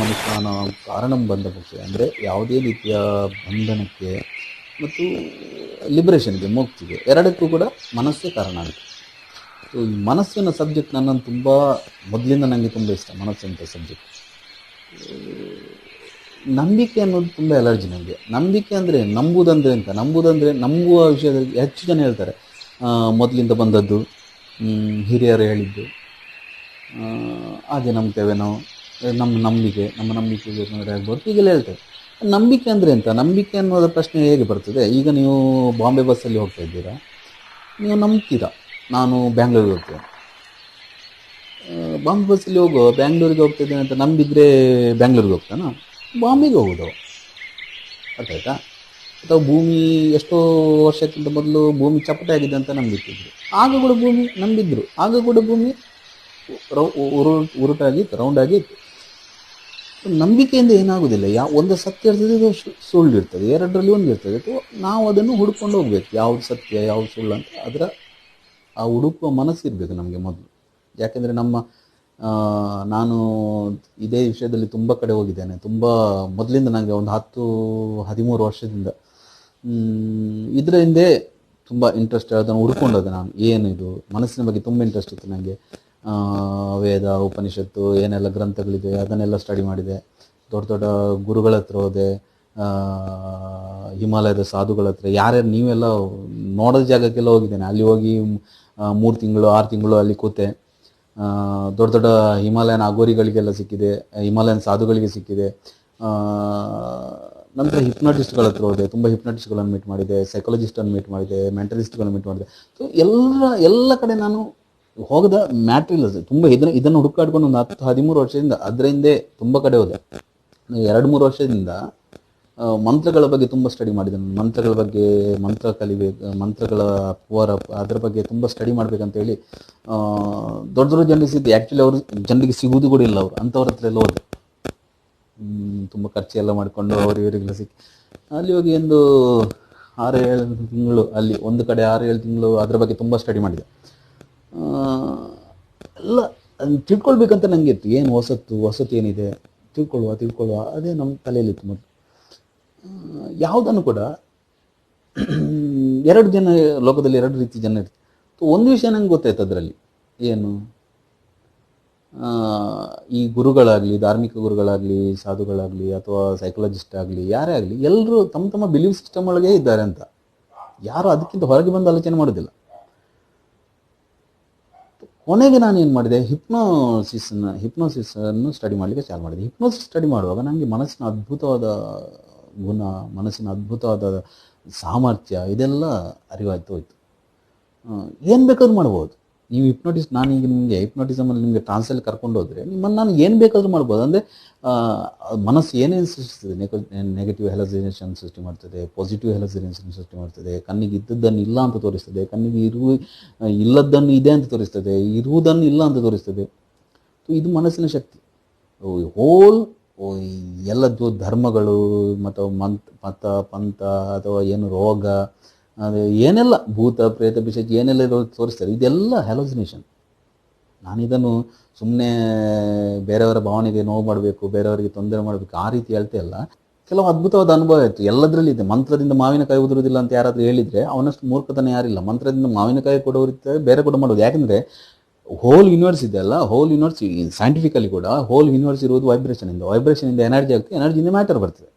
ಮನುಷ್ಯನ ಕಾರಣಂ ಬಂಧ ಮುಖ್ಯ ಅಂದರೆ ಯಾವುದೇ ರೀತಿಯ ಬಂಧನಕ್ಕೆ ಮತ್ತು ಲಿಬರೇಷನ್ಗೆ ಮುಕ್ತಿಗೆ ಎರಡಕ್ಕೂ ಕೂಡ ಮನಸ್ಸೇ ಕಾರಣ ಆಗುತ್ತೆ. ಸೊ ಈ ಮನಸ್ಸಿನ ಸಬ್ಜೆಕ್ಟ್ ನನ್ನನ್ನು ತುಂಬ ಮೊದಲಿಂದ ನನಗೆ ತುಂಬ ಇಷ್ಟ ಮನಸ್ಸಂತ ಸಬ್ಜೆಕ್ಟ್ ನಂಬಿಕೆ ಅನ್ನೋದು ತುಂಬ ಎಲರ್ಜಿ ನನಗೆ ನಂಬಿಕೆ ಅಂದರೆ ನಂಬುದಂದ್ರೆ ಅಂತ ನಂಬುದಂದರೆ ನಂಬುವ ವಿಷಯದಲ್ಲಿ ಹೆಚ್ಚು ಜನ ಹೇಳ್ತಾರೆ. ಮೊದಲಿಂದ ಬಂದದ್ದು ಹಿರಿಯರು ಹೇಳಿದ್ದು ಹಾಗೆ ನಂಬ್ತೇವೆ ನಾವು. ನಮ್ಮ ನಂಬಿಕೆ ನಮ್ಮ ನಂಬಿಕೆ ತೊಂದರೆ ಆಗ್ಬೋದು. ಈಗಲೇ ಹೇಳ್ತೇವೆ. ನಂಬಿಕೆ ಅಂದರೆ ಎಂತ? ನಂಬಿಕೆ ಅನ್ನೋದ ಪ್ರಶ್ನೆ ಹೇಗೆ ಬರ್ತದೆ? ಈಗ ನೀವು ಬಾಂಬೆ ಬಸ್ಸಲ್ಲಿ ಹೋಗ್ತಾ ಇದ್ದೀರಾ? ನೀವು ನಂಬ್ತೀರಾ? ನಾನು ಬ್ಯಾಂಗ್ಳೂರಿಗೆ ಹೋಗ್ತೇನೆ. ಬಾಂಬೆ ಬಸ್ಸಲ್ಲಿ ಹೋಗೋ ಬ್ಯಾಂಗ್ಳೂರಿಗೆ ಹೋಗ್ತಿದ್ದೇನೆ ಅಂತ ನಂಬಿದ್ರೆ ಬ್ಯಾಂಗ್ಳೂರಿಗೆ ಹೋಗ್ತಾನಾ? ಬಾಂಬೆಗೆ ಹೋಗೋದು. ಅರ್ಥಾಯ್ತಾ ಅಥವಾ ಭೂಮಿ ಎಷ್ಟೋ ವರ್ಷಕ್ಕಿಂತ ಮೊದಲು ಭೂಮಿ ಚಪ್ಪಟೆ ಆಗಿದೆ ಅಂತ ನಂಬಿಕ್ಕಿದ್ರು ಆಗ ಕೂಡ ಭೂಮಿ ನಂಬಿದ್ರು. ಆಗ ಕೂಡ ಭೂಮಿ ಉರು- ಉರುಟಾಗಿತ್ತು ರೌಂಡ್ ಆಗಿ ಇತ್ತು. ನಂಬಿಕೆಯಿಂದ ಏನಾಗುವುದಿಲ್ಲ. ಯಾವ ಒಂದು ಸತ್ಯ ಇರ್ತದೆ ಇದು ಸುಳ್ಳು ಇರ್ತದೆ ಎರಡರಲ್ಲಿ ಒಂದು ಇರ್ತದೆ. ಅಥವಾ ನಾವು ಅದನ್ನು ಹುಡ್ಕೊಂಡು ಹೋಗ್ಬೇಕು. ಯಾವ್ದು ಸತ್ಯ, ಯಾವ್ದು ಸುಳ್ಳು ಅಂತ ಅದರ ಆ ಹುಡುಕುವ ಮನಸ್ಸಿರಬೇಕು ನಮಗೆ ಮೊದಲು. ಯಾಕೆಂದರೆ ನಮ್ಮ ನಾನು ಇದೇ ವಿಷಯದಲ್ಲಿ ತುಂಬ ಕಡೆ ಹೋಗಿದ್ದೇನೆ. ತುಂಬ ಮೊದಲಿಂದ ನನಗೆ ಒಂದು ಹತ್ತು, ಹದಿಮೂರು ವರ್ಷದಿಂದ. ಇದರ ಹಿಂದೆ ತುಂಬ ಇಂಟ್ರೆಸ್ಟ್ ಅದನ್ನು ಹುಡ್ಕೊಂಡೋದೆ ನಾನು. ಏನು ಇದು? ಮನಸ್ಸಿನ ಬಗ್ಗೆ ತುಂಬ ಇಂಟ್ರೆಸ್ಟ್ ಇತ್ತು ನನಗೆ ವೇದ, ಉಪನಿಷತ್ತು, ಏನೆಲ್ಲ ಗ್ರಂಥಗಳಿದೆ, ಅದನ್ನೆಲ್ಲ ಸ್ಟಡಿ ಮಾಡಿದೆ. ದೊಡ್ಡ ದೊಡ್ಡ ಗುರುಗಳ ಹತ್ರ ಹೋದೆ. ಹಿಮಾಲಯದ ಸಾಧುಗಳ ಹತ್ರ. ಯಾರ್ಯಾರು ನೀವೆಲ್ಲ ನೋಡೋ ಜಾಗಕ್ಕೆಲ್ಲ ಹೋಗಿದ್ದೇನೆ. ಅಲ್ಲಿ ಹೋಗಿ ಮೂರು ತಿಂಗಳು, ಆರು ತಿಂಗಳು ಅಲ್ಲಿ ಕೂತೆ. ದೊಡ್ಡ ದೊಡ್ಡ ಹಿಮಾಲಯನ್ ಅಗೋರಿಗಳಿಗೆಲ್ಲ ಸಿಕ್ಕಿದೆ. ಹಿಮಾಲಯನ್ ಸಾಧುಗಳಿಗೆ ಸಿಕ್ಕಿದೆ. ನಂತರ ಹಿಪ್ನಾಟಿಸ್ಟ್ಗಳ ಹತ್ರ ಹೋದೆ. ತುಂಬ ಹಿಪ್ನಾಟಿಸ್ಟ್ಗಳನ್ನು ಮೀಟ್ ಮಾಡಿದೆ. ಸೈಕಾಲಜಿಸ್ಟನ್ನು ಮೀಟ್ ಮಾಡಿದೆ. ಮೆಂಟಲಿಸ್ಟ್ಗಳನ್ನು ಮೀಟ್ ಮಾಡಿದೆ. ಸೊ ಎಲ್ಲ ಎಲ್ಲ ಕಡೆ ನಾನು ಹೋಗದ ಮ್ಯಾಟ್ರಿಲ್ ತುಂಬ ಇದನ್ನ ಇದನ್ನು ಹುಡುಕಾಡ್ಕೊಂಡು ಒಂದು ಹತ್ತು ಹದಿಮೂರು ವರ್ಷದಿಂದ ಅದರಿಂದ ತುಂಬ ಕಡೆ ಹೋದೆ. ಎರಡು ಮೂರು ವರ್ಷದಿಂದ ಮಂತ್ರಗಳ ಬಗ್ಗೆ ತುಂಬ ಸ್ಟಡಿ ಮಾಡಿದ್ದೇನೆ ಮಂತ್ರಗಳ ಬಗ್ಗೆ, ಮಂತ್ರ ಕಲಿಬೇಕು ಮಂತ್ರಗಳ ಪವರ್, ಅದರ ಬಗ್ಗೆ ತುಂಬ ಸ್ಟಡಿ ಮಾಡ್ಬೇಕಂತೇಳಿ ಹೇಳಿ ದೊಡ್ಡ ದೊಡ್ಡ ಜನರಿಗೆ ಸಿದ್ದು ಆ್ಯಕ್ಚುಲಿ ಅವರು ಜನರಿಗೆ ಸಿಗುವುದು ಕೂಡ ಇಲ್ಲ ಅವರು. ಅಂಥವ್ರ ಹತ್ರ ಎಲ್ಲ ಹೋದೆ. ತುಂಬ ಖರ್ಚು ಎಲ್ಲ ಮಾಡಿಕೊಂಡು ಅವರು ಇವರಿಗೆಲ್ಲ ಸಿಕ್ಕಿ ಅಲ್ಲಿ ಹೋಗಿ ಒಂದು ಆರು ಏಳು ತಿಂಗಳು, ಅಲ್ಲಿ ಒಂದು ಕಡೆ ಆರು ಏಳು ತಿಂಗಳು ಅದ್ರ ಬಗ್ಗೆ ತುಂಬ ಸ್ಟಡಿ ಮಾಡಿದೆ. ಎಲ್ಲ ತಿಳ್ಕೊಳ್ಬೇಕಂತ ನನಗೆ ಇತ್ತು ಏನು ಹೊಸತ್ತು ಹೊಸತು ಏನಿದೆ? ತಿಳ್ಕೊಳ್ಳುವ ತಿಳ್ಕೊಳ್ಳುವ. ಅದೇ ನಮ್ಮ ತಲೆಯಲ್ಲಿತ್ತು ಮೊದಲು. ಯಾವುದನ್ನು ಕೂಡ ಎರಡು ಜನ, ಲೋಕದಲ್ಲಿ ಎರಡು ರೀತಿ ಜನ ಇರ್ತದೆ ಒಂದು ವಿಷಯ ನಂಗೆ ಗೊತ್ತಾಯ್ತು ಅದರಲ್ಲಿ. ಏನು? ಈ ಗುರುಗಳಾಗಲಿ, ಧಾರ್ಮಿಕ ಗುರುಗಳಾಗಲಿ, ಸಾಧುಗಳಾಗಲಿ, ಅಥವಾ ಸೈಕಾಲಜಿಸ್ಟ್ ಆಗಲಿ, ಯಾರೇ ಆಗಲಿ ಎಲ್ಲರೂ ತಮ್ಮ ತಮ್ಮ ಬಿಲೀಫ್ ಸಿಸ್ಟಮ್ ಒಳಗೆ ಇದ್ದಾರೆ ಅಂತ. ಯಾರು ಅದಕ್ಕಿಂತ ಹೊರಗೆ ಬಂದು ಆಲೋಚನೆ ಮಾಡೋದಿಲ್ಲ. ಕೊನೆಗೆ ನಾನು ಏನು ಮಾಡಿದೆ? ಹಿಪ್ನೋಸಿಸ್ನ ಹಿಪ್ನೋಸಿಸನ್ನು ಸ್ಟಡಿ ಮಾಡಲಿಕ್ಕೆ ಚಾಲು ಮಾಡಿದೆ. ಹಿಪ್ನೋಸಿಸ್ ಸ್ಟಡಿ ಮಾಡುವಾಗ ನನಗೆ ಮನಸ್ಸಿನ ಅದ್ಭುತವಾದ ಗುಣ, ಮನಸ್ಸಿನ ಅದ್ಭುತವಾದ ಸಾಮರ್ಥ್ಯ ಇದೆಲ್ಲ ಅರಿವಾಯ್ತು ಹೋಯ್ತು. ಏನು ಬೇಕಾದ್ರೂ ಮಾಡ್ಬೋದು. ನೀವು ಹಿಪ್ನೋಟಿಸ್ ಈಗ ನಿಮಗೆ ಹಿಪ್ನೋಟಿಸಮಲ್ಲಿ ನಿಮಗೆ ಟ್ರಾನ್ಸಲ್ಲಿ ಕರ್ಕೊಂಡು ಹೋದರೆ ನಿಮ್ಮನ್ನು ನಾನು ಏನು ಬೇಕಾದರೂ ಮಾಡ್ಬೋದು. ಅಂದರೆ ಮನಸ್ಸು ಏನೇನು ಸೃಷ್ಟಿಸ್ತದೆ ನೆಗೆಟಿವ್ ಹೆಲಸಿನೇಷನ್ ಸೃಷ್ಟಿ ಮಾಡ್ತದೆ ಪಾಸಿಟಿವ್ ಹೆಲಸಿನೇಷನ್ ಸೃಷ್ಟಿ ಮಾಡ್ತದೆ, ಕಣ್ಣಿಗೆ ಇದ್ದದ್ದನ್ನು ಇಲ್ಲ ಅಂತ ತೋರಿಸ್ತದೆ, ಕಣ್ಣಿಗೆ ಇರುವ ಇಲ್ಲದ್ದನ್ನು ಇದೆ ಅಂತ ತೋರಿಸ್ತದೆ, ಇರುವುದನ್ನು ಇಲ್ಲ ಅಂತ ತೋರಿಸ್ತದೆ. ಇದು ಮನಸ್ಸಿನ ಶಕ್ತಿ. ಹೋಲ್ ಎಲ್ಲದ್ದು ಧರ್ಮಗಳು ಮತ್ತು ಮಂತ್, ಮತ, ಪಂಥ, ಅಥವಾ ಏನು ರೋಗ ಅದು ಏನೆಲ್ಲ ಭೂತ, ಪ್ರೇತ, ಪಿಶಾಚಿ ಏನೆಲ್ಲ ಇರೋದು ತೋರಿಸ್ತಾರೆ. ಇದೆಲ್ಲ ಹ್ಯಾಲೋಸಿನೇಷನ್ ನಾನಿದನ್ನು ಸುಮ್ಮನೆ ಬೇರೆಯವರ ಭಾವನೆಗೆ ನೋವು ಮಾಡಬೇಕು, ಬೇರೆಯವರಿಗೆ ತೊಂದರೆ ಮಾಡಬೇಕು, ಆ ರೀತಿ ಹೇಳ್ತಾ ಇಲ್ಲ. ಕೆಲವು ಅದ್ಭುತವಾದ ಅನುಭವ ಇತ್ತು. ಎಲ್ಲದರಲ್ಲಿ ಇದೆ. ಮಂತ್ರದಿಂದ ಮಾವಿನಕಾಯಿ ಉದುರುವುದಿಲ್ಲ ಅಂತ ಯಾರಾದರೂ ಹೇಳಿದರೆ ಅವನಷ್ಟು ಮೂರ್ಖತನ ಯಾರಿಲ್ಲ. ಮಂತ್ರದಿಂದ ಮಾವಿನಕಾಯಿ ಕೊಡೋರು ಇರ್ತಾರೆ ಬೇರೆ ಕೂಡ ಮಾಡೋದು. ಯಾಕೆಂದರೆ ಹೋಲ್ ಯೂನಿವರ್ಸ್ ಇದೆ ಅಲ್ಲ ಹೋಲ್ ಯೂನಿವರ್ಸ್ ಸೈಂಟಿಫಿಕಲಿ ಕೂಡ ಹೋಲ್ ಯೂನಿವರ್ಸ್ ಇರುವುದು ವೈಬ್ರೇಷನ್ ಇಂದ. ವೈಬ್ರೇಷನ್ ಇಂದ ಎನರ್ಜಿ ಆಗುತ್ತೆ. ಎನರ್ಜಿಯಿಂದ ಮ್ಯಾಟರ್ ಬರ್ತದೆ.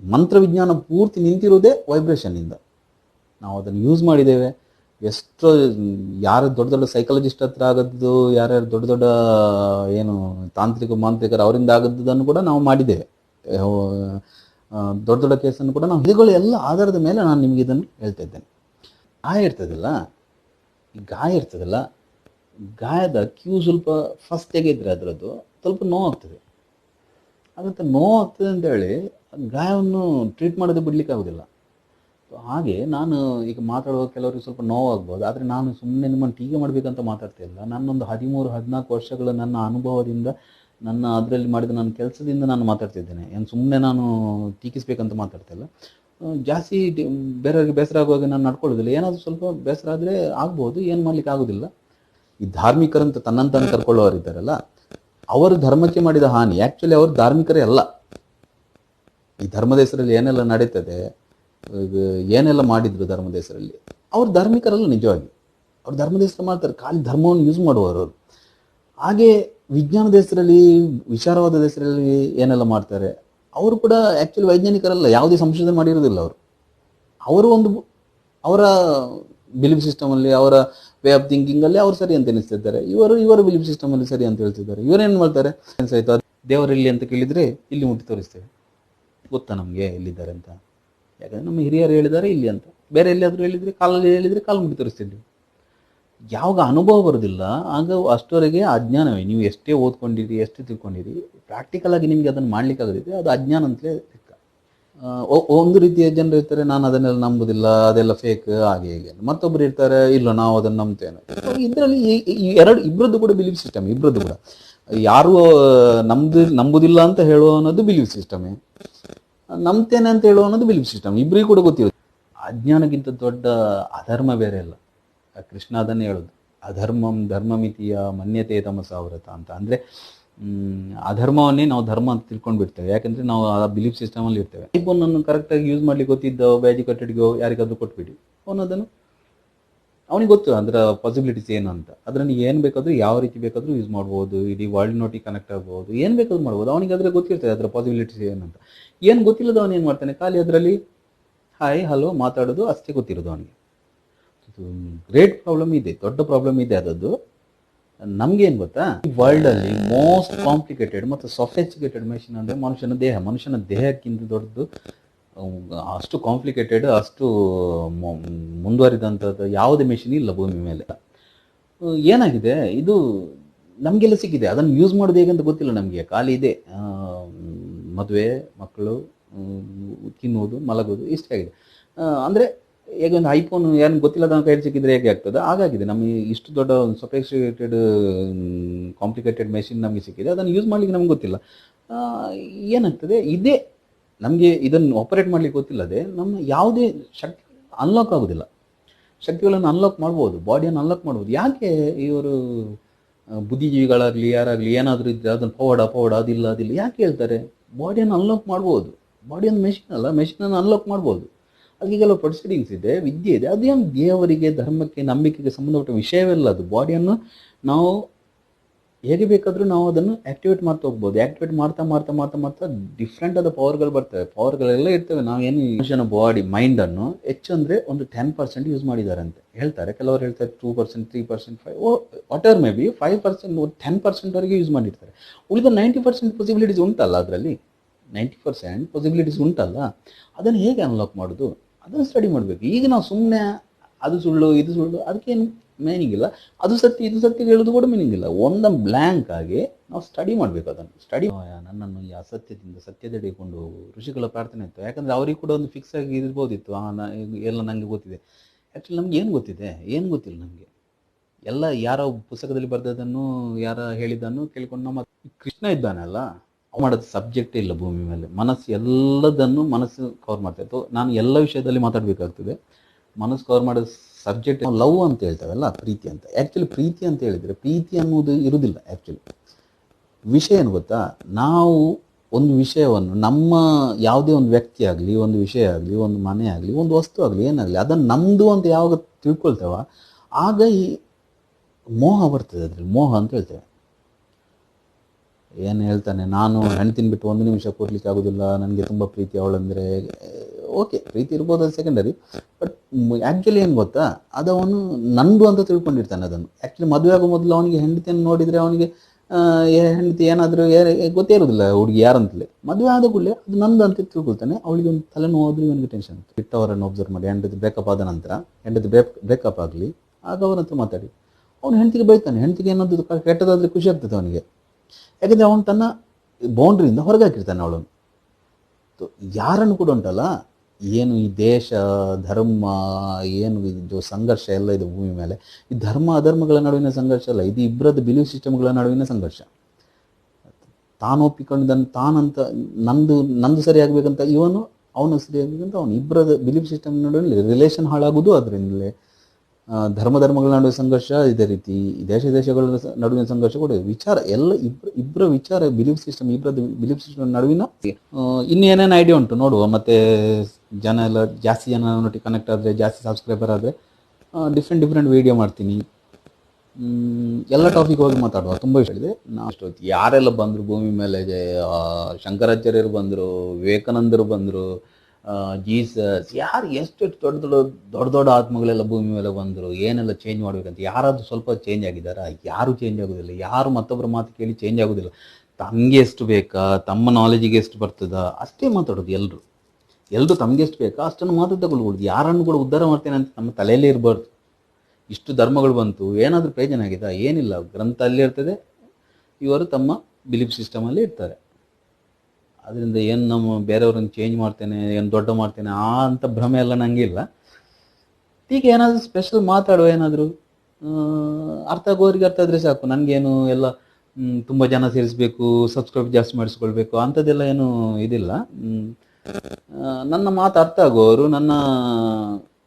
ಮಂತ್ರ ವಿಜ್ಞಾನ ಪೂರ್ತಿ ನಿಂತಿರುವುದೇ ವೈಬ್ರೇಷನ್ ಇಂದ. ನಾವು ಅದನ್ನು ಯೂಸ್ ಮಾಡಿದ್ದೇವೆ. ಎಷ್ಟೋ ಯಾರು ದೊಡ್ಡ ದೊಡ್ಡ ಸೈಕಾಲಜಿಸ್ಟ್ ಹತ್ರ ಆಗದ್ದು, ಯಾರ್ಯಾರು ದೊಡ್ಡ ದೊಡ್ಡ, ಏನು ತಾಂತ್ರಿಕ ಮಾಂತ್ರಿಕರು ಅವರಿಂದ ಆಗದ್ದನ್ನು ಕೂಡ ನಾವು ಮಾಡಿದ್ದೇವೆ. ದೊಡ್ಡ ದೊಡ್ಡ ಕೇಸನ್ನು ಕೂಡ ನಾವು ಇದುಗಳು ಎಲ್ಲ ಆಧಾರದ ಮೇಲೆ ನಾನು ನಿಮಗೆ ಇದನ್ನು ಹೇಳ್ತಾ ಇದ್ದೇನೆ. ಗಾಯ ಇರ್ತದಲ್ಲ, ಈ ಗಾಯ ಇರ್ತದಲ್ಲ, ಗಾಯದ ಕ್ಯೂ ಸ್ವಲ್ಪ ಫಸ್ಟ್ ತೆಗೆದ್ರೆ ಅದರದ್ದು ಸ್ವಲ್ಪ ನೋವಾಗ್ತದೆ ಹಾಗಂತ ನೋವಾಗ್ತದೆ ಅಂತೇಳಿ ಗಾಯವನ್ನು ಟ್ರೀಟ್ ಮಾಡೋದು ಬಿಡ್ಲಿಕ್ಕೆ ಆಗೋದಿಲ್ಲ. ಹಾಗೆ ನಾನು ಈಗ ಮಾತಾಡುವಾಗ ಕೆಲವರಿಗೆ ಸ್ವಲ್ಪ ನೋವಾಗ್ಬೋದು. ಆದರೆ ನಾನು ಸುಮ್ಮನೆ ನಿಮ್ಮನ್ನು ಟೀಕೆ ಮಾಡಬೇಕಂತ ಮಾತಾಡ್ತಾ ಇಲ್ಲ. ನನ್ನೊಂದು ಹದಿಮೂರು, ಹದಿನಾಲ್ಕು ವರ್ಷಗಳ ನನ್ನ ಅನುಭವದಿಂದ ನನ್ನ ಅದರಲ್ಲಿ ಮಾಡಿದ ನನ್ನ ಕೆಲಸದಿಂದ ನಾನು ಮಾತಾಡ್ತಿದ್ದೇನೆ ಏನು ಸುಮ್ಮನೆ ನಾನು ಟೀಕಿಸ್ಬೇಕಂತ ಮಾತಾಡ್ತಾ ಇಲ್ಲ. ಜಾಸ್ತಿ ಬೇರೆಯವರಿಗೆ ಬೇಸರ ಆಗುವಾಗ ನಾನು ನಡ್ಕೊಳ್ಳೋದಿಲ್ಲ. ಏನಾದರೂ ಸ್ವಲ್ಪ ಬೇಸರ ಆದರೆ ಆಗ್ಬೋದು. ಏನು ಮಾಡ್ಲಿಕ್ಕೆ ಆಗೋದಿಲ್ಲ. ಈ ಧಾರ್ಮಿಕರಂತ ತನ್ನಂತಾನು ಕರ್ಕೊಳ್ಳೋರು ಇದ್ದಾರಲ್ಲ, ಅವರು ಧರ್ಮಕ್ಕೆ ಮಾಡಿದ ಹಾನಿ. ಆ್ಯಕ್ಚುಲಿ ಅವರು ಧಾರ್ಮಿಕರೇ ಅಲ್ಲ. ಈ ಧರ್ಮದ ಹೆಸರಲ್ಲಿ ಏನೆಲ್ಲ ನಡೀತದೆ ಏನೆಲ್ಲ ಮಾಡಿದ್ರು ಧರ್ಮದ ಹೆಸರಲ್ಲಿ ಅವ್ರು ಧಾರ್ಮಿಕರಲ್ಲ ನಿಜವಾಗಿ. ಅವ್ರು ಧರ್ಮದ ಹೆಸರು ಮಾಡ್ತಾರೆ, ಖಾಲಿ ಧರ್ಮವನ್ನು ಯೂಸ್ ಮಾಡುವವರು ಅವರು. ಹಾಗೆ ವಿಜ್ಞಾನದ ಹೆಸರಲ್ಲಿ ವಿಚಾರವಾದ ಹೆಸರಲ್ಲಿ ಏನೆಲ್ಲ ಮಾಡ್ತಾರೆ? ಅವರು ಕೂಡ ಆ್ಯಕ್ಚುಲಿ ವೈಜ್ಞಾನಿಕರಲ್ಲ, ಯಾವುದೇ ಸಂಶೋಧನೆ ಮಾಡಿರೋದಿಲ್ಲ ಅವರು. ಅವರು ಒಂದು ಅವರ ಬಿಲೀಫ್ ಸಿಸ್ಟಮಲ್ಲಿ ಅವರ ವೇ ಆಫ್ ಥಿಂಕಿಂಗಲ್ಲಿ ಅವರು ಸರಿ ಅಂತ ಎನಿಸ್ತಿದ್ದಾರೆ ಇವರು, ಇವರ ಬಿಲೀಫ್ ಸಿಸ್ಟಮಲ್ಲಿ ಸರಿ ಅಂತ ಹೇಳ್ತಿದ್ದಾರೆ. ಇವರೇನು ಮಾಡ್ತಾರೆ? ಆಯ್ತು ದೇವರು ಇಲ್ಲಿ ಅಂತ ಕೇಳಿದರೆ ಇಲ್ಲಿ ಮುಟ್ಟಿ ತೋರಿಸ್ತೇವೆ. ಗೊತ್ತಾ ನಮಗೆ ಎಲ್ಲಿದ್ದಾರೆ ಅಂತ? ಯಾಕಂದ್ರೆ ನಮ್ಮ ಹಿರಿಯರು ಹೇಳಿದ್ದಾರೆ ಇಲ್ಲಿ ಅಂತ. ಬೇರೆ ಎಲ್ಲಿಯಾದರೂ ಹೇಳಿದರೆ ಕಾಲಲ್ಲಿ ಹೇಳಿದರೆ ಕಾಲು ಮುಟ್ಟಿ ಯಾವಾಗ ಅನುಭವ ಬರೋದಿಲ್ಲ, ಆಗ ಅಷ್ಟವರೆಗೆ ಅಜ್ಞಾನವೇ. ನೀವು ಎಷ್ಟೇ ಓದ್ಕೊಂಡಿರಿ, ಎಷ್ಟೇ ತಿಳ್ಕೊಂಡಿರಿ ಪ್ರಾಕ್ಟಿಕಲ್ ಆಗಿ ನಿಮಗೆ ಅದನ್ನು ಮಾಡ್ಲಿಕ್ಕಾಗದಿದೆ ಅದು ಅಜ್ಞಾನ ಅಂತಲೇ ಲೆಕ್ಕ. ಒಂದು ರೀತಿಯ ಜನರು ಇರ್ತಾರೆ, ನಾನು ಅದನ್ನೆಲ್ಲ ನಂಬುದಿಲ್ಲ, ಅದೆಲ್ಲ ಫೇಕ್ ಹಾಗೆ ಹೀಗೆ ಮತ್ತೊಬ್ಬರು ಇರ್ತಾರೆ, ಇಲ್ಲ ನಾವು ಅದನ್ನು ನಂಬ್ತೇನೆ ಇದರಲ್ಲಿ ಎರಡು ಇಬ್ಬರದ್ದು ಕೂಡ ಬಿಲೀಫ್ ಸಿಸ್ಟಮ್ ಇಬ್ಬರದ್ದು ಕೂಡ. ಯಾರು ನಂಬುದು ನಂಬುದಿಲ್ಲ ಅಂತ ಹೇಳುವ ಅನ್ನೋದು ಬಿಲೀಫ್ ಸಿಸ್ಟಮೇ ನಂಬ್ತೇನೆ ಅಂತ ಹೇಳುವ ಅನ್ನೋದು ಬಿಲೀಫ್ ಸಿಸ್ಟಮ್. ಇಬ್ಬರಿಗೂ ಕೂಡ ಗೊತ್ತಿರೋದು ಅಜ್ಞಾನಕ್ಕಿಂತ ದೊಡ್ಡ ಅಧರ್ಮ ಬೇರೆ ಅಲ್ಲ. ಕೃಷ್ಣ ಅದನ್ನೇ ಹೇಳೋದು. ಅಧರ್ಮಂ ಧರ್ಮಮಿತಿಯ ಮನ್ಯತೆ ತಮಸಾವೃತ ಅಂತ. ಅಂದರೆ ಅಧರ್ಮವನ್ನೇ ನಾವು ಧರ್ಮ ಅಂತ ತಿಳ್ಕೊಂಡು ಬಿಡ್ತೇವೆ ಯಾಕಂದ್ರೆ ನಾವು ಆ ಬಿಲೀಫ್ ಸಿಸ್ಟಮಲ್ಲಿ ಇರ್ತೇವೆ. ಐಫೋನ್ ಅನ್ನು ಕರೆಕ್ಟಾಗಿ ಯೂಸ್ ಮಾಡ್ಲಿಕ್ಕೆ ಗೊತ್ತಿದ್ದ, ಬ್ಯಾಜಿ ಕಟ್ಟಡಿಗೋ, ಯಾರಿಗಾದ್ರೂ ಕೊಟ್ಬಿಡಿ. ಫೋನ್ ಅದನ್ನು ಅವನಿಗೆ ಗೊತ್ತು ಅದರ ಪಾಸಿಬಿಲಿಟೀಸ್ ಏನು ಅಂತ. ಅದರಲ್ಲಿ ಏನು ಬೇಕಾದರೂ ಯಾವ ರೀತಿ ಬೇಕಾದರೂ ಯೂಸ್ ಮಾಡ್ಬೋದು, ಇಡೀ ವರ್ಲ್ಡ್ ನೋಟಿಗೆ ಕನೆಕ್ಟ್ ಆಗ್ಬೋದು, ಏನು ಬೇಕಾದ್ರೂ ಮಾಡ್ಬೋದು. ಅವನಿಗೆ ಅದರ ಗೊತ್ತಿರ್ತದೆ ಅದರ ಪಾಸಿಬಿಲಿಟೀಸ್ ಏನು ಅಂತ. ಏನು ಗೊತ್ತಿಲ್ಲದ ಅವನು ಏನು ಮಾಡ್ತಾನೆ? ಖಾಲಿ ಅದರಲ್ಲಿ ಹಾಯ್ ಹಲೋ ಮಾತಾಡೋದು ಅಷ್ಟೇ ಗೊತ್ತಿರೋದು ಅವನಿಗೆ. ಗ್ರೇಟ್ ಪ್ರಾಬ್ಲಮ್ ಇದೆ, ದೊಡ್ಡ ಪ್ರಾಬ್ಲಮ್ ಇದೆ ಅದದ್ದು. ನಮ್ಗೆ ಏನ್ ಗೊತ್ತಾ? ಈ ವರ್ಲ್ಡ್ ಅಲ್ಲಿ ಮೋಸ್ಟ್ ಕಾಂಪ್ಲಿಕೇಟೆಡ್ ಮತ್ತು ಸೊಫೆಸ್ಟಿಕೇಟೆಡ್ ಮೆಷಿನ್ ಅಂದ್ರೆ ಮನುಷ್ಯನ ದೇಹ. ಮನುಷ್ಯನ ದೇಹಕ್ಕಿಂತ ದೊಡ್ಡದು ಅಷ್ಟು ಕಾಂಪ್ಲಿಕೇಟೆಡ್ ಅಷ್ಟು ಮುಂದುವರಿದಂಥದ್ದು ಯಾವುದೇ ಮೆಷಿನ್ ಇಲ್ಲ ಭೂಮಿ ಮೇಲೆ. ಏನಾಗಿದೆ? ಇದು ನಮಗೆಲ್ಲ ಸಿಕ್ಕಿದೆ. ಅದನ್ನು ಯೂಸ್ ಮಾಡೋದು ಹೇಗೆ ಅಂತ ಗೊತ್ತಿಲ್ಲ ನಮಗೆ. ಖಾಲಿ ಇದೆ. ಮದುವೆ, ಮಕ್ಕಳು ತಿನ್ನುವುದು ಮಲಗೋದು ಇಷ್ಟೇ ಆಗಿದೆ. ಅಂದರೆ ಈಗ ಒಂದು ಐಫೋನ್ ಏನು ಗೊತ್ತಿಲ್ಲದ ಕೈಯಲ್ಲಿ ಸಿಕ್ಕಿದ್ರೆ ಹೇಗೆ ಆಗ್ತದೆ? ಹಾಗಾಗಿದೆ. ನಮಗೆ ಇಷ್ಟು ದೊಡ್ಡ ಒಂದು ಸೊಫೆಸ್ಟಿಕೇಟೆಡ್ ಕಾಂಪ್ಲಿಕೇಟೆಡ್ ಮೆಷಿನ್ ನಮಗೆ ಸಿಕ್ಕಿದೆ. ಅದನ್ನು ಯೂಸ್ ಮಾಡಲಿಕ್ಕೆ ನಮ್ಗೆ ಗೊತ್ತಿಲ್ಲ. ಏನಾಗ್ತದೆ? ಇದೇ ನಮಗೆ ಇದನ್ನು ಆಪರೇಟ್ ಮಾಡಲಿಕ್ಕೆ ಗೊತ್ತಿಲ್ಲದೆ ನಮ್ಮ ಯಾವುದೇ ಶಕ್ತಿ ಅನ್ಲಾಕ್ ಆಗೋದಿಲ್ಲ. ಶಕ್ತಿಗಳನ್ನು ಅನ್ಲಾಕ್ ಮಾಡ್ಬೋದು ಬಾಡಿಯನ್ನು ಅನ್ಲಾಕ್ ಮಾಡ್ಬೋದು. ಯಾಕೆ ಇವರು ಬುದ್ಧಿಜೀವಿಗಳಾಗಲಿ, ಯಾರಾಗಲಿ, ಏನಾದರೂ ಇದ್ದರೆ ಅದನ್ನು ಪವಡ ಪೌಡ ಅದಿಲ್ಲ ಅದಿಲ್ಲ, ಯಾಕೆ ಹೇಳ್ತಾರೆ? ಬಾಡಿಯನ್ನು ಅನ್ಲಾಕ್ ಮಾಡ್ಬೋದು. ಬಾಡಿಯನ್ನು ಮೆಷಿನ್ ಅಲ್ಲ ಮೆಷಿನನ್ನು ಅನ್ಲಾಕ್ ಮಾಡ್ಬೋದು. ಅದಕ್ಕೆ ಕೆಲವು ಪ್ರೊಸೀಡಿಂಗ್ಸ್ ಇದೆ, ವಿದ್ಯೆ ಇದೆ. ಅದೇನು ದೇವರಿಗೆ, ಧರ್ಮಕ್ಕೆ, ನಂಬಿಕೆಗೆ ಸಂಬಂಧಪಟ್ಟ ವಿಷಯವಲ್ಲ ಅದು. ಬಾಡಿಯನ್ನು ನಾವು ಹೇಗೆ ಬೇಕಾದರೂ ನಾವು ಅದನ್ನು ಆ್ಯಕ್ಟಿವೇಟ್ ಮಾಡ್ತಾ ಹೋಗ್ಬೋದು. ಆ್ಯಕ್ಟಿವೇಟ್ ಮಾಡ್ತಾ ಮಾಡ್ತಾ ಮಾಡ್ತಾ ಮಾಡ್ತಾ ಡಿಫ್ರೆಂಟ್ ಆದ ಪವರ್ಗಳು ಬರ್ತವೆ. ಪವರ್ಗಳೆಲ್ಲ ಇರ್ತವೆ. ನಾವೇನು ಮನುಷ್ಯನ ಬಾಡಿ ಮೈಂಡನ್ನು ಹೆಚ್ಚು ಅಂದರೆ ಒಂದು ಟೆನ್ ಪರ್ಸೆಂಟ್ ಯೂಸ್ ಮಾಡಿದ್ದಾರೆ ಅಂತ ಹೇಳ್ತಾರೆ. ಕೆಲವರು ಹೇಳ್ತಾರೆ two percent three percent five what are maybe five percent ten ಪರ್ಸೆಂಟ್ವರೆಗೆ use ಮಾಡಿರ್ತಾರೆ. ಉಳಿದ ನೈಂಟಿ ಪರ್ಸೆಂಟ್ ಪಾಸಿಬಿಲಿಟೀಸ್ ಉಂಟಲ್ಲ ಅದರಲ್ಲಿ? ನೈಂಟಿ ಪರ್ಸೆಂಟ್ ಪಾಸಿಬಿಲಿಟೀಸ್ ಉಂಟಲ್ಲ. ಅದನ್ನು ಹೇಗೆ ಅನ್ಲಾಕ್ ಮಾಡೋದು? ಅದನ್ನು ಸ್ಟಡಿ ಮಾಡಬೇಕು. ಈಗ ನಾವು ಸುಮ್ಮನೆ ಅದು ಸುಳ್ಳು, ಇದು ಸುಳ್ಳು, ಅದಕ್ಕೇನು ಮೀನಿಂಗ್ ಇಲ್ಲ. ಅದು ಸತ್ಯ, ಇದು ಸತ್ಯ ಹೇಳೋದು ಕೂಡ ಮೀನಿಂಗ್ ಇಲ್ಲ. ಒಂದ ಬ್ಲ್ಯಾಂಕ್ ಆಗಿ ನಾವು ಸ್ಟಡಿ ಮಾಡಬೇಕು ಅದನ್ನು. ಸ್ಟಡಿ ನನ್ನನ್ನು ಈ ಅಸತ್ಯದಿಂದ ಸತ್ಯದೆಡೆ ಕೊಂಡು. ಋಷಿಗಳ ಪ್ರಾರ್ಥನೆ ಇತ್ತು. ಯಾಕಂದ್ರೆ ಅವರಿಗೆ ಕೂಡ ಒಂದು ಫಿಕ್ಸ್ ಆಗಿ ಇರ್ಬೋದಿತ್ತು. ಎಲ್ಲ ನನಗೆ ಗೊತ್ತಿದೆ. ಆ್ಯಕ್ಚುಲಿ ನಮ್ಗೆ ಏನು ಗೊತ್ತಿದೆ? ಏನು ಗೊತ್ತಿಲ್ಲ ನಮಗೆ. ಎಲ್ಲ ಯಾರೋ ಪುಸ್ತಕದಲ್ಲಿ ಬರೆದದನ್ನು ಯಾರ ಹೇಳಿದ್ದನ್ನು ಕೇಳ್ಕೊಂಡು ನಮ್ಮ ಕೃಷ್ಣ ಇದ್ದಾನಲ್ಲ ಅವ ಮಾಡೋದು ಸಬ್ಜೆಕ್ಟೇ ಇಲ್ಲ ಭೂಮಿ ಮೇಲೆ. ಮನಸ್ಸು ಎಲ್ಲದನ್ನು ಮನಸ್ಸು ಕವರ್ ಮಾಡ್ತಾ ಇತ್ತು. ನಾನು ಎಲ್ಲ ವಿಷಯದಲ್ಲಿ ಮಾತಾಡಬೇಕಾಗ್ತದೆ. ಮನಸ್ಸು ಕವರ್ ಮಾಡೋ ಸಬ್ಜೆಕ್ಟ್ ಲವ್ ಅಂತ ಹೇಳ್ತೇವಲ್ಲ, ಪ್ರೀತಿ ಅಂತ. ಆ್ಯಕ್ಚುಲಿ ಪ್ರೀತಿ ಅಂತ ಹೇಳಿದರೆ ಪ್ರೀತಿ ಅನ್ನೋದು ಇರುವುದಿಲ್ಲ ಆ್ಯಕ್ಚುಲಿ ವಿಷಯ ಏನು ಗೊತ್ತಾ? ನಾವು ಒಂದು ವಿಷಯವನ್ನು, ನಮ್ಮ ಯಾವುದೇ ಒಂದು ವ್ಯಕ್ತಿ ಆಗಲಿ, ಒಂದು ವಿಷಯ ಆಗಲಿ, ಒಂದು ಮನೆ ಆಗಲಿ, ಒಂದು ವಸ್ತು ಆಗಲಿ, ಏನಾಗಲಿ, ಅದನ್ನು ನಮ್ಮದು ಅಂತ ಯಾವಾಗ ತಿಳ್ಕೊಳ್ತೇವ, ಆಗ ಈ ಮೋಹ ಬರ್ತದೆ ಅದ್ರಲ್ಲಿ. ಮೋಹ ಅಂತ ಹೇಳ್ತೇವೆ. ಏನು ಹೇಳ್ತಾನೆ, ನಾನು ಹೆಣ್ತಿನ ಬಿಟ್ಟು ಒಂದು ನಿಮಿಷ ಕೂರ್ಲಿಕ್ಕೆ ಆಗೋದಿಲ್ಲ ನನಗೆ ತುಂಬ ಪ್ರೀತಿ, ಅವಳಂದರೆ ಓಕೆ ಪ್ರೀತಿ ಇರ್ಬೋದು ಅದು ಸೆಕೆಂಡರಿ ಬಟ್ ಆ್ಯಕ್ಚುಲಿ ಏನು ಗೊತ್ತಾ? ಅದು ಅವನು ನಂದು ಅಂತ ತಿಳ್ಕೊಂಡಿರ್ತಾನೆ ಅದನ್ನು. ಆ್ಯಕ್ಚುಲಿ ಮದುವೆ ಆಗೋ ಮೊದಲು ಅವನಿಗೆ ಹೆಂಡತಿಯನ್ನು ನೋಡಿದರೆ ಅವನಿಗೆ ಹೆಂಡತಿ ಏನಾದರೂ ಗೊತ್ತೇ ಇರೋದಿಲ್ಲ ಹುಡುಗಿ ಯಾರಂತಲೇ. ಮದುವೆ ಆದ ಕೂಡಲೇ ಅದು ನಂದು ಅಂತ ತಿಳ್ಕೊಳ್ತಾನೆ. ಅವಳಿಗೆ ಒಂದು ತಲೆನೋವು ಆದ್ರೂ ಇವನಿಗೆ ಟೆನ್ಷನ್ ಬಿಟ್ಟವರನ್ನು ಒಬ್ಸರ್ವ್ ಮಾಡಿ, ಹೆಂಡತಿ ಬ್ರೇಕಪ್ ಆದ ನಂತರ, ಹೆಂಡತಿ ಬ್ರೇಕ್ ಬ್ರೇಕಪ್ ಆಗಲಿ, ಆಗ ಅವರಂತ ಮಾತಾಡಿ. ಅವನು ಹೆಂಡತಿಗೆ ಬೈತಾನೆ. ಹೆಂಡತಿಗೆ ಏನಾದ್ರು ಕೆಟ್ಟದಾದ್ರೆ ಖುಷಿ ಆಗ್ತದೆ ಅವನಿಗೆ. ಯಾಕಂದರೆ ಅವನು ತನ್ನ ಬೌಂಡ್ರಿಯಿಂದ ಹೊರಗೆ ಹಾಕಿರ್ತಾನೆ ಅವಳನ್ನು. ಯಾರನ್ನು ಕೂಡ ಉಂಟಲ್ಲ ಏನು ಈ ದೇಶ, ಧರ್ಮ, ಏನು ಇದು ಸಂಘರ್ಷ ಎಲ್ಲ ಇದೆ ಭೂಮಿ ಮೇಲೆ, ಈ ಧರ್ಮ, ಅಧರ್ಮಗಳ ನಡುವಿನ ಸಂಘರ್ಷ ಅಲ್ಲ, ಇದು ಇಬ್ಬರದ್ದು ಬಿಲೀವ್ ಸಿಸ್ಟಮ್ಗಳ ನಡುವಿನ ಸಂಘರ್ಷ. ತಾನು ಒಪ್ಪಿಕೊಂಡಿದ್ದನ್ನು ತಾನಂತ, ನಂದು ನಂದು ಸರಿಯಾಗಬೇಕಂತ ಇವನು, ಅವನು ಸರಿಯಾಗಬೇಕಂತ ಅವನು ಇಬ್ಬರದ ಬಿಲೀಫ್ ಸಿಸ್ಟಮ್ ನಡುವೆ ರಿಲೇಷನ್ ಹಾಳಾಗೋದು ಅದರಿಂದಲೇ ಧರ್ಮ ಧರ್ಮಗಳ ನಡುವೆ ಸಂಘರ್ಷ ಇದೇ ರೀತಿ ದೇಶ ದೇಶಗಳ ನಡುವಿನ ಸಂಘರ್ಷ ಕೂಡ. ವಿಚಾರ ಎಲ್ಲ ಇಬ್ಬರ ಇಬ್ಬರ ವಿಚಾರ ಬಿಲೀಫ್ ಸಿಸ್ಟಮ್ ಇಬ್ಬರದ್ದು ಬಿಲೀಫ್ ಸಿಸ್ಟಮ್ ನಡುವಿನ ಇನ್ನು ಏನೇನು ಐಡಿಯಾ ಉಂಟು ನೋಡುವ. ಮತ್ತೆ ಜನ ಎಲ್ಲ ಜಾಸ್ತಿ ಜನ ನೋಟಿ ಕನೆಕ್ಟ್ ಆದರೆ, ಜಾಸ್ತಿ ಸಬ್ಸ್ಕ್ರೈಬರ್ ಆದರೆ ಡಿಫ್ರೆಂಟ್ ಡಿಫ್ರೆಂಟ್ ವೀಡಿಯೋ ಮಾಡ್ತೀನಿ. ಎಲ್ಲ ಟಾಪಿಕ್ ಹೋಗಿ ಮಾತಾಡುವ. ತುಂಬ ಇಷ್ಟ ಇದೆ ಅಷ್ಟೊತ್ತು ಯಾರೆಲ್ಲ ಬಂದರು, ಭೂಮಿ ಮೇಲೆ ಶಂಕರಾಚಾರ್ಯರು ಬಂದರು, ವಿವೇಕಾನಂದರು ಬಂದರು ಜೀಸಸ್ ಯಾರು ಎಷ್ಟು ದೊಡ್ಡ ದೊಡ್ಡ ದೊಡ್ಡ ದೊಡ್ಡ ಆತ್ಮಗಳೆಲ್ಲ ಭೂಮಿ ಮೇಲೆ ಬಂದರು, ಏನೆಲ್ಲ ಚೇಂಜ್ ಮಾಡಬೇಕಂತ, ಯಾರಾದರೂ ಸ್ವಲ್ಪ ಚೇಂಜ್ ಆಗಿದ್ದಾರಾ? ಯಾರು ಚೇಂಜ್ ಆಗೋದಿಲ್ಲ, ಯಾರು ಮತ್ತೊಬ್ಬರ ಮಾತು ಕೇಳಿ ಚೇಂಜ್ ಆಗೋದಿಲ್ಲ. ತಮಗೆ ಎಷ್ಟು ಬೇಕಾ? ತಮ್ಮ ನಾಲೆಜಿಗೆ ಎಷ್ಟು ಬರ್ತದ? ಅಷ್ಟೇ ಮಾತಾಡೋದು ಎಲ್ಲರೂ ಎಲ್ಲರೂ ತಮಗೆ ಎಷ್ಟು ಬೇಕಾ? ಅಷ್ಟನ್ನು ಮಾತು ತಗೊಳ್ಬೋದು ಯಾರನ್ನು ಕೂಡ ಉದ್ಧಾರ ಮಾಡ್ತೇನೆ ಅಂತ ನಮ್ಮ ತಲೆಯಲ್ಲೇ ಇರಬಾರ್ದು. ಇಷ್ಟು ಧರ್ಮಗಳು ಬಂತು, ಏನಾದರೂ ಪ್ರಯೋಜನ ಆಗಿದೆ ಏನಿಲ್ಲ. ಗ್ರಂಥ ಅಲ್ಲಿ ಇರ್ತದೆ. ಇವರು ತಮ್ಮ ಬಿಲೀಫ್ ಸಿಸ್ಟಮಲ್ಲಿ ಇರ್ತಾರೆ. ಅದರಿಂದ ಏನು ನಮ್ಮ ಬೇರೆಯವ್ರನ್ನ ಚೇಂಜ್ ಮಾಡ್ತೇನೆ, ಏನು ದೊಡ್ಡ ಮಾಡ್ತೇನೆ ಆ ಅಂತ ಭ್ರಮೆ ಎಲ್ಲ ನನಗಿಲ್ಲ ಈಗ ಏನಾದರೂ ಸ್ಪೆಷಲ್ ಮಾತಾಡುವ ಏನಾದರೂ? ಅರ್ಥ ಆಗೋರಿಗೆ ಅರ್ಥ ಆದರೆ ಸಾಕು. ನನಗೇನು ಎಲ್ಲ ತುಂಬ ಜನ ಸೇರಿಸ್ಬೇಕು ಸಬ್ಸ್ಕ್ರೈಬ್ ಜಾಸ್ತಿ ಮಾಡಿಸ್ಕೊಳ್ಬೇಕು ಅಂಥದ್ದೆಲ್ಲ ಏನು ಇದಿಲ್ಲ. ನನ್ನ ಮಾತು ಅರ್ಥ ಆಗೋರು, ನನ್ನ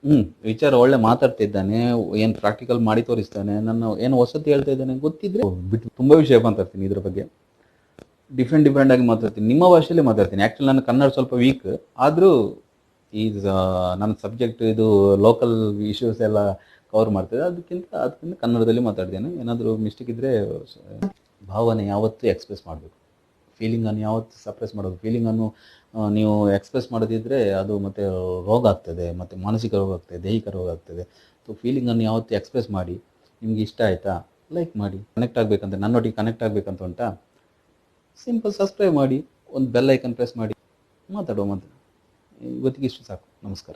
ಹ್ಞೂ ವಿಚಾರ ಒಳ್ಳೆ ಮಾತಾಡ್ತಿದ್ದಾನೆ ಏನು ಪ್ರಾಕ್ಟಿಕಲ್ ಮಾಡಿ ತೋರಿಸ್ತಾನೆ, ನನ್ನ ಏನು ವಸತಿ ಹೇಳ್ತಾ ಇದ್ದಾನೆ ಗೊತ್ತಿದ್ರೆ ಬಿಟ್ಟು ತುಂಬ ವಿಷಯ ಮಾತಾಡ್ತೀನಿ ಇದ್ರ ಬಗ್ಗೆ. ಡಿಫ್ರೆಂಟ್ ಡಿಫ್ರೆಂಟ್ ಆಗಿ ಮಾತಾಡ್ತೀನಿ. ನಿಮ್ಮ ಭಾಷೆಯಲ್ಲಿ ಮಾತಾಡ್ತೀನಿ. ಆ್ಯಕ್ಚುಲಿ ನಾನು ಕನ್ನಡ ಸ್ವಲ್ಪ ವೀಕ್ ಆದರೂ ಈ ನನ್ನ ಸಬ್ಜೆಕ್ಟ್ ಇದು ಲೋಕಲ್ ಇಶ್ಯೂಸ್ ಎಲ್ಲ ಕವರ್ ಮಾಡ್ತೇವೆ ಅದಕ್ಕಿಂತ ಅದಕ್ಕಿಂತ ಕನ್ನಡದಲ್ಲಿ ಮಾತಾಡ್ತೇನೆ. ಏನಾದರೂ ಮಿಸ್ಟೇಕ್ ಇದ್ದರೆ ಭಾವನೆ ಯಾವತ್ತೂ ಎಕ್ಸ್ಪ್ರೆಸ್ ಮಾಡಬೇಕು. ಫೀಲಿಂಗನ್ನು ಯಾವತ್ತು ಸಪ್ರೆಸ್ ಮಾಡೋದು ಫೀಲಿಂಗನ್ನು ನೀವು ಎಕ್ಸ್ಪ್ರೆಸ್ ಮಾಡೋದಿದ್ರೆ ಅದು ಮತ್ತೆ ರೋಗ ಆಗ್ತದೆ, ಮತ್ತು ಮಾನಸಿಕ ರೋಗ ಆಗ್ತದೆ, ದೈಹಿಕ ರೋಗ ಆಗ್ತದೆ. ಸೊ ಫೀಲಿಂಗನ್ನು ಯಾವತ್ತು ಎಕ್ಸ್ಪ್ರೆಸ್ ಮಾಡಿ. ನಿಮ್ಗೆ ಇಷ್ಟ ಆಯಿತಾ? ಲೈಕ್ ಮಾಡಿ. ಕನೆಕ್ಟ್ ಆಗಬೇಕಂತ, ನನ್ನೊಟ್ಟಿಗೆ ಕನೆಕ್ಟ್ ಆಗಬೇಕಂತ ಉಂಟಾ? ಸಿಂಪಲ್ ಸಬ್ಸ್ಕ್ರೈಬ್ ಮಾಡಿ ಒಂದು ಬೆಲ್ ಐಕನ್ ಪ್ರೆಸ್ ಮಾಡಿ ಮಾತಾಡುವ ಮಾತು ಇವತ್ತಿಗೆ ಇಷ್ಟು ಸಾಕು. ನಮಸ್ಕಾರ.